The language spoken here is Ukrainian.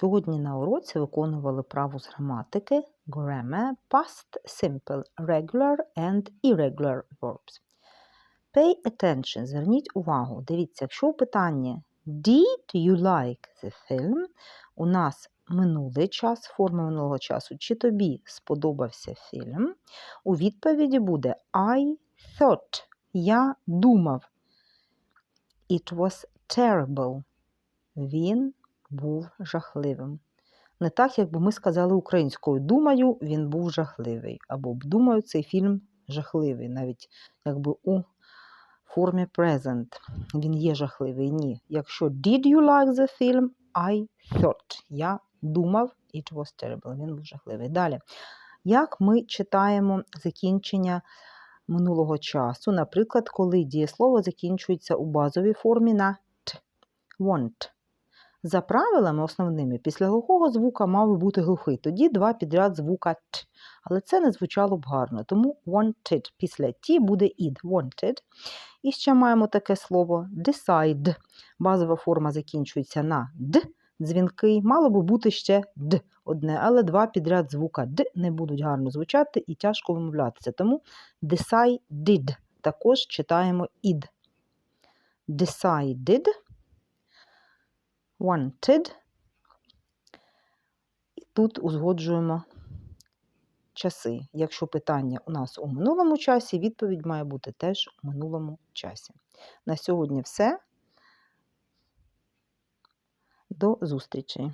Сьогодні на уроці виконували праву з граматики grammar, past simple, regular and irregular verbs. Pay attention, зверніть увагу. Дивіться, якщо у питанні Did you like the film? У нас минулий час, форма минулого часу, чи тобі сподобався фільм? У відповіді буде I thought. Я думав. It was terrible. Він був жахливим. Не так, якби ми сказали українською. Думаю, він був жахливий. Або думаю, цей фільм жахливий. Навіть якби у формі present. Він є жахливий. Ні. Якщо did you like the film, I thought. Я думав, it was terrible. Він був жахливий. Далі. Як ми читаємо закінчення минулого часу, наприклад, коли дієслово закінчується у базовій формі на т. Want. За правилами основними, після глухого звука мав би бути глухий, тоді два підряд звука т. Але це не звучало б гарно, тому wanted після ті буде id. Wanted. І ще маємо таке слово decide. Базова форма закінчується на д, дзвінкий. Мало би бути ще д одне, але два підряд звука д не будуть гарно звучати і тяжко вимовлятися. Тому decided також читаємо id. Decided wanted. І тут узгоджуємо часи. Якщо питання у нас у минулому часі, відповідь має бути теж у минулому часі. На сьогодні все. До зустрічі!